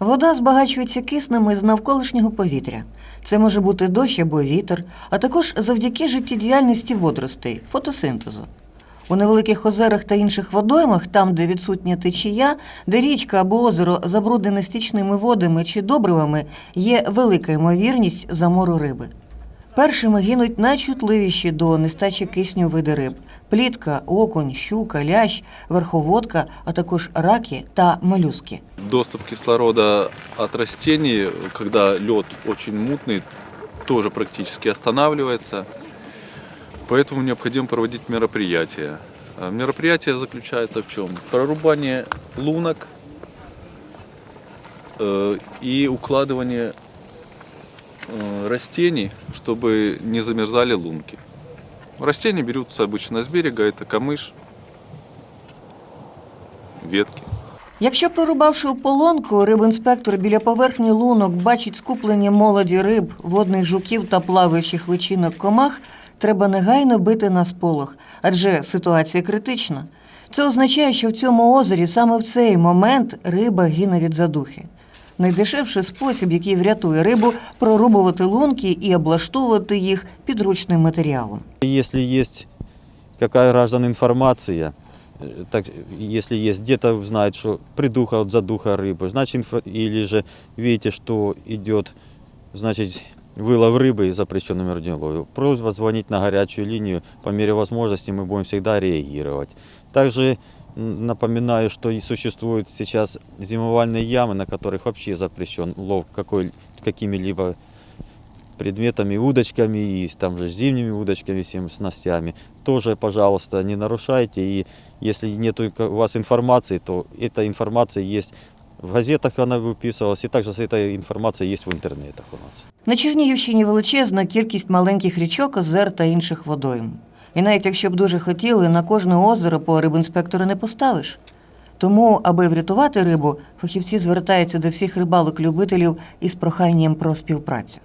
Вода збагачується киснем із навколишнього повітря. Це може бути дощ або вітер, а також завдяки життєдіяльності водоростей, фотосинтезу. У невеликих озерах та інших водоймах, там, де відсутня течія, де річка або озеро забруднене стічними водами чи добривами, є велика ймовірність замору риби. Першими гинуть найчутливіші до нестачі кисню види риб: плітка, окунь, щука, лящ, верховодка, а також раки та молюски. Доступ кислорода от растений, когда лед очень мутный, тоже практически останавливается. Поэтому необходимо проводить мероприятия. А Мероприятие заключается в чем? Прорубание лунок э, и укладывание э, растений, чтобы не замерзали лунки. Растения берутся обычно с берега, это камыш, ветки. Якщо прорубавши ополонку, рибінспектор біля поверхні лунок бачить скуплення молоді риб, водних жуків та плаваючих личинок комах, треба негайно бити на сполох, адже ситуація критична. Це означає, що в цьому озері саме в цей момент риба гине від задухи. Найдешевший спосіб, який врятує рибу, прорубувати лунки і облаштовувати їх підручним матеріалом. Если есть какая граждан информация, э, так, если есть где-то знает, что придуха от задуха рыбы, значит, инфо- или же видите, что идет, значит, вылов рыбы запрещенным родиловью, просьба звонить на горячую линию, по мере возможности мы будем всегда реагировать. Также м, напоминаю, что и существуют сейчас зимовальные ямы, на которых вообще запрещен лов какой, какими-либо предметами, удочками и с- там же с зимними удочками, всеми снастями. Тоже, пожалуйста, не нарушайте. И если нет у вас информации, то эта информация есть в газетах, она выписывалась, и также эта информация есть в интернетах у нас. На Чернігівщині величезна кількість маленьких річок, озер та інших водойм. І навіть якщо б дуже хотіли, на кожне озеро по рибінспектора не поставиш. Тому, аби врятувати рибу, фахівці звертаються до всіх рибалок-любителів із проханням про співпрацю.